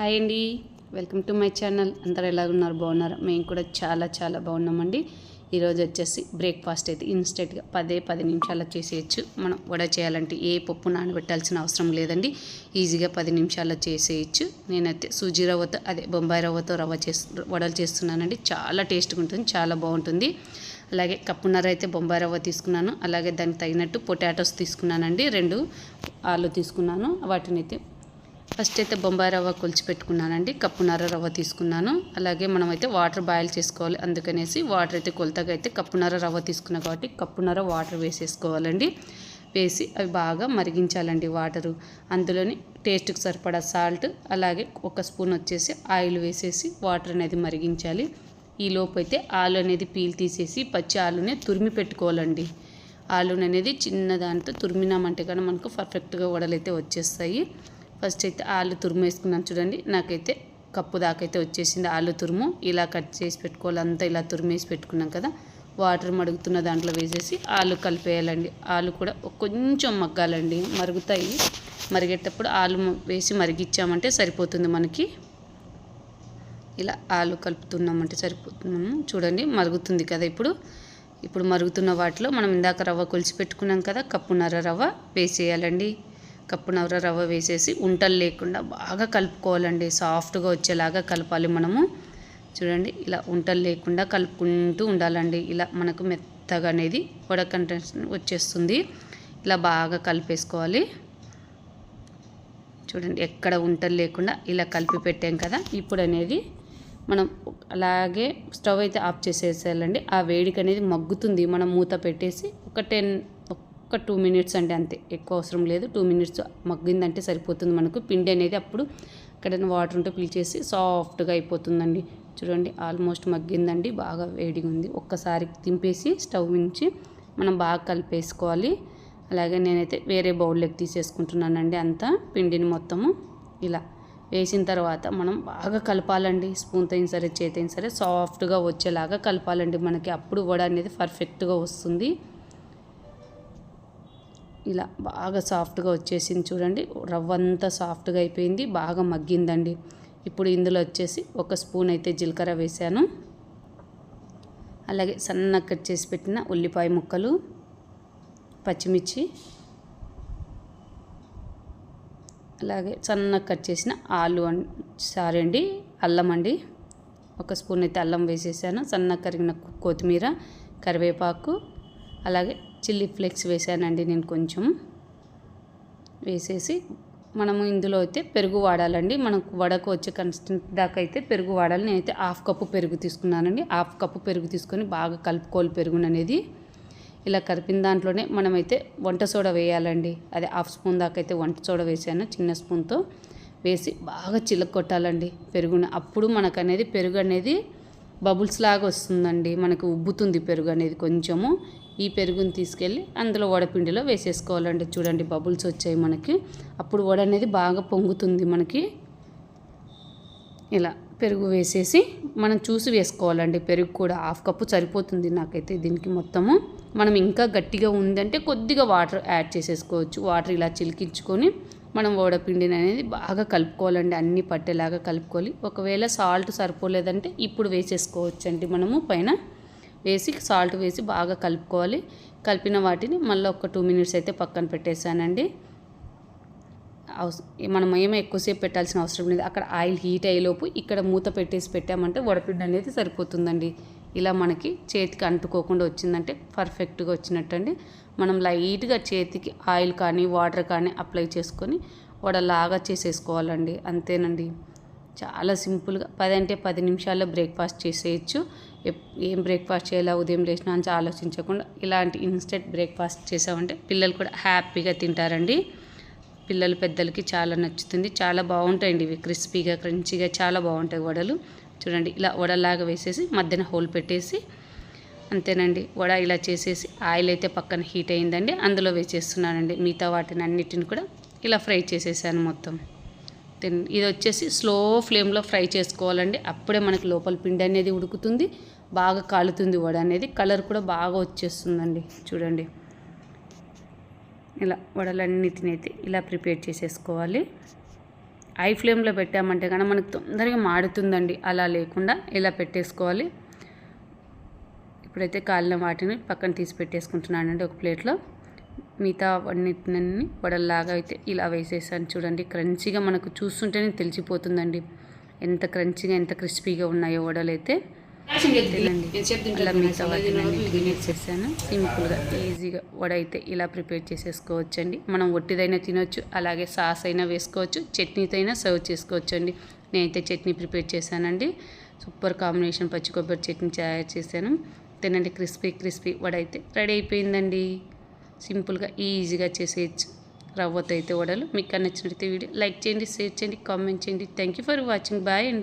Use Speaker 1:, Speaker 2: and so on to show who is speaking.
Speaker 1: Hi అండి. Welcome to my channel. అందరు ఎలా ఉన్నారు బాగున్నారు? మేము కూడా చాలా చాలా బాగున్నామండి. ఈరోజు వచ్చేసి బ్రేక్ఫాస్ట్ అయితే ఇన్స్టెంట్గా పదే పది నిమిషాలు చేసేయచ్చు. మనం వడ చేయాలంటే ఏ పప్పు నానబెట్టాల్సిన అవసరం లేదండి. ఈజీగా పది నిమిషాల్లో చేసేయచ్చు. నేనైతే సూజీ రవ్వతో అదే బొంబాయి రవ్వతో రవ్వ చేస్తు వడలు చేస్తున్నానండి. చాలా టేస్ట్గా ఉంటుంది చాలా బాగుంటుంది. అలాగే కప్పున్నర అయితే బొంబాయి రవ్వ తీసుకున్నాను. అలాగే దానికి తగినట్టు పొటాటోస్ తీసుకున్నానండి. రెండు ఆలు తీసుకున్నాను. వాటిని అయితే ఫస్ట్ అయితే బొంబాయి రవ్వ కొలిచిపెట్టుకున్నానండి కప్పున్నర రవ్వ తీసుకున్నాను. అలాగే మనమైతే వాటర్ బాయిల్ చేసుకోవాలి. అందుకనేసి వాటర్ అయితే కొలతగా అయితే కప్పున్నర రవ్వ తీసుకున్నా కాబట్టి కప్పున్నర వాటర్ వేసేసుకోవాలండి. వేసి అవి బాగా మరిగించాలండి వాటరు. అందులోని టేస్ట్కి సరిపడా సాల్ట్ అలాగే ఒక స్పూన్ వచ్చేసి ఆయిల్ వేసేసి వాటర్ అనేది మరిగించాలి. ఈ లోపు అయితే ఆలు అనేది పీల్ తీసేసి పచ్చి ఆలునే తురిమి పెట్టుకోవాలండి. ఆలు అనేది చిన్న దాంతో తురిమినామంటే కానీ మనకు పర్ఫెక్ట్గా వడలైతే వచ్చేస్తాయి. ఫస్ట్ అయితే ఆలు తురుము వేసుకున్నాను చూడండి. నాకైతే కప్పు దాకైతే వచ్చేసింది ఆలు తురుము. ఇలా కట్ చేసి పెట్టుకోవాలి. అంతా ఇలా తురిమేసి పెట్టుకున్నాం కదా. వాటర్ మడుగుతున్న దాంట్లో వేసేసి ఆలు కలిపేయాలండి. ఆలు కూడా కొంచెం మగ్గాలండి. మరుగుతాయి. మరిగేటప్పుడు ఆలు వేసి మరిగిచ్చామంటే సరిపోతుంది మనకి. ఇలా ఆలు కలుపుతున్నామంటే సరిపోతున్నాము చూడండి మరుగుతుంది కదా ఇప్పుడు. ఇప్పుడు మరుగుతున్న వాటిలో మనం ఇందాక రవ్వ కొలిచి పెట్టుకున్నాం కదా కప్పున్నర రవ్వ వేసేయాలండి. కప్పున్నర రవ్వ వేసేసి ఉంటలు లేకుండా బాగా కలుపుకోవాలండి. సాఫ్ట్గా వచ్చేలాగా కలపాలి మనము. చూడండి ఇలా ఉంటలు లేకుండా కలుపుకుంటూ ఉండాలండి. ఇలా మనకు మెత్తగా అనేది వడ కంటెన్స్ వచ్చేస్తుంది. ఇలా బాగా కలిపేసుకోవాలి. చూడండి ఎక్కడ ఉంటలు లేకుండా ఇలా కలిపి పెట్టాం కదా. ఇప్పుడు అనేది మనం అలాగే స్టవ్ అయితే ఆఫ్ చేసేసేయాలండి. ఆ వేడికి అనేది మగ్గుతుంది. మనం మూత పెట్టేసి ఒక టెన్ ఒక టూ మినిట్స్ అండి అంతే. ఎక్కువ అవసరం లేదు. టూ మినిట్స్ మగ్గిందంటే సరిపోతుంది మనకు. పిండి అనేది అప్పుడు ఇక్కడ వాటర్ ఉంటే పిలిచేసి సాఫ్ట్గా అయిపోతుందండి. చూడండి ఆల్మోస్ట్ మగ్గిందండి. బాగా వేడిగా ఉంది. ఒక్కసారి దింపేసి స్టవ్ నుంచి మనం బాగా కలిపేసుకోవాలి. అలాగే నేనైతే వేరే బౌల్లోకి తీసేసుకుంటున్నానండి అంతా పిండిని మొత్తము. ఇలా వేసిన తర్వాత మనం బాగా కలపాలండి. స్పూన్తో అయినా సరే చేతి అయినా సరే సాఫ్ట్గా వచ్చేలాగా కలపాలండి. మనకి అప్పుడు వడ అనేది పర్ఫెక్ట్గా వస్తుంది. ఇలా బాగా సాఫ్ట్గా వచ్చేసింది చూడండి. రవ్వ అంతా సాఫ్ట్గా అయిపోయింది బాగా మగ్గిందండి. ఇప్పుడు ఇందులో వచ్చేసి ఒక స్పూన్ అయితే జీలకర్ర వేసాను. అలాగే సన్నగా కట్ చేసి పెట్టిన ఉల్లిపాయ ముక్కలు పచ్చిమిర్చి అలాగే సన్నగా కట్ చేసిన ఆలు సారీ అండి అల్లం అండి. ఒక స్పూన్ అయితే అల్లం వేసేసాను. సన్నగా కరిగిన కొత్తిమీర కరివేపాకు అలాగే చిల్లీ ఫ్లేక్స్ వేసానండి నేను కొంచెం. వేసేసి మనము ఇందులో అయితే పెరుగు వాడాలండి. మనకు వడకు వచ్చే కన్సిస్టెంట్ దాకా అయితే పెరుగు వాడాలి. నేనైతే హాఫ్ కప్పు పెరుగు తీసుకున్నానండి. హాఫ్ కప్పు పెరుగు తీసుకొని బాగా కలుపుకోవాలి పెరుగును అనేది. ఇలా కలిపిన దాంట్లోనే మనమైతే వంట సోడా వేయాలండి. అదే హాఫ్ స్పూన్ దాకా అయితే వంట సోడా వేసాను చిన్న స్పూన్తో. వేసి బాగా చిలక కొట్టాలండి పెరుగుని. అప్పుడు మనకు అనేది పెరుగు అనేది బబుల్స్ లాగా వస్తుందండి. మనకు ఉబ్బుతుంది పెరుగు అనేది కొంచెము. ఈ పెరుగుని తీసుకెళ్ళి అందులో వడపిండిలో వేసేసుకోవాలండి. చూడండి బబుల్స్ వచ్చాయి మనకి. అప్పుడు వడ అనేది బాగా పొంగుతుంది మనకి. ఇలా పెరుగు వేసేసి మనం చూసి వేసుకోవాలండి. పెరుగు కూడా హాఫ్ కప్పు సరిపోతుంది నాకైతే దీనికి మొత్తము. మనం ఇంకా గట్టిగా ఉందంటే కొద్దిగా వాటర్ యాడ్ చేసేసుకోవచ్చు. వాటర్ ఇలా చిలికించుకొని మనం వడపిండిని అనేది బాగా కలుపుకోవాలండి. అన్నీ పట్టేలాగా కలుపుకోవాలి. ఒకవేళ సాల్ట్ సరిపోలేదంటే ఇప్పుడు వేసేసుకోవచ్చండి మనము పైన. వేసి సాల్ట్ వేసి బాగా కలుపుకోవాలి. కలిపిన వాటిని మళ్ళీ ఒక టూ మినిట్స్ అయితే పక్కన పెట్టేశానండి. మనం ఏమో ఎక్కువసేపు పెట్టాల్సిన అవసరం లేదు. అక్కడ ఆయిల్ హీట్ అయ్యేలోపు ఇక్కడ మూత పెట్టేసి పెట్టామంటే వడపిండి అనేది సరిపోతుందండి. ఇలా మనకి చేతికి అంటుకోకుండా వచ్చిందంటే పర్ఫెక్ట్గా వచ్చినట్టండి. మనం లైట్గా చేతికి ఆయిల్ కానీ వాటర్ కానీ అప్లై చేసుకొని వడలాగా చేసేసుకోవాలండి. అంతేనండి. చాలా సింపుల్గా పది అంటే పది నిమిషాల్లో బ్రేక్ఫాస్ట్ చేసేయచ్చు. ఏం బ్రేక్ఫాస్ట్ చేయాలా ఉదయం లేచినా అని ఆలోచించకుండా ఇలాంటి ఇన్స్టెంట్ బ్రేక్ఫాస్ట్ చేసామంటే పిల్లలు కూడా హ్యాపీగా తింటారండి. పిల్లలు పెద్దలకి చాలా నచ్చుతుంది. చాలా బాగుంటాయండి ఇవి క్రిస్పీగా క్రంచీగా చాలా బాగుంటాయి వడలు. చూడండి ఇలా వడలాగా వేసేసి మధ్యన హోల్ పెట్టేసి అంతేనండి. వడ ఇలా చేసేసి ఆయిల్ అయితే పక్కన హీట్ అయిందండి. అందులో వేసేస్తున్నానండి. మిగతా వాటిని అన్నిటిని కూడా ఇలా ఫ్రై చేసేసాను మొత్తం. ఇది వచ్చేసి స్లో ఫ్లేమ్లో ఫ్రై చేసుకోవాలండి. అప్పుడే మనకి లోపల పిండి అనేది ఉడుకుతుంది. బాగా కాలుతుంది వడ అనేది. కలర్ కూడా బాగా వచ్చేస్తుందండి. చూడండి. ఇలా వడలన్నీ తినైతే ఇలా ప్రిపేర్ చేసేసుకోవాలి. హై ఫ్లేమ్లో పెట్టామంటే కానీ మనకు తొందరగా మాడుతుందండి. అలా లేకుండా ఇలా పెట్టేసుకోవాలి. ఇప్పుడైతే కాలిన వాటిని పక్కన తీసి పెట్టేసుకుంటున్నానండి ఒక ప్లేట్లో. మిగతా వన్నిటిని వడల్లాగా అయితే ఇలా వేసేసాను. చూడండి క్రంచీగా మనకు చూస్తుంటేనే తెలిసిపోతుందండి. ఎంత క్రంచీగా ఎంత క్రిస్పీగా ఉన్నాయో వడలు అయితే అలా మిగతా వాటిని తినేసేసాను సింపుల్గా ఈజీగా వడ అయితే ఇలా ప్రిపేర్ చేసేసుకోవచ్చండి. మనం ఒట్టిదైనా తినొచ్చు అలాగే సాస్ అయినా వేసుకోవచ్చు చట్నీతో అయినా సర్వ్ చేసుకోవచ్చు అండి నేనైతే చట్నీ ప్రిపేర్ చేశానండి. సూపర్ కాంబినేషన్ పచ్చి కొబ్బరి చట్నీ తయారు చేశాను. తినండి క్రిస్పీ క్రిస్పీ వడ అయితే రెడీ అయిపోయిందండి. సింపుల్గా ఈజీగా చేసేయచ్చు రవ్వతో అయితే వడలు. మీకు నచ్చినట్లయితే వీడియో లైక్ చేయండి షేర్ చేయండి కామెంట్ చేయండి. Thank you for watching bye అండి.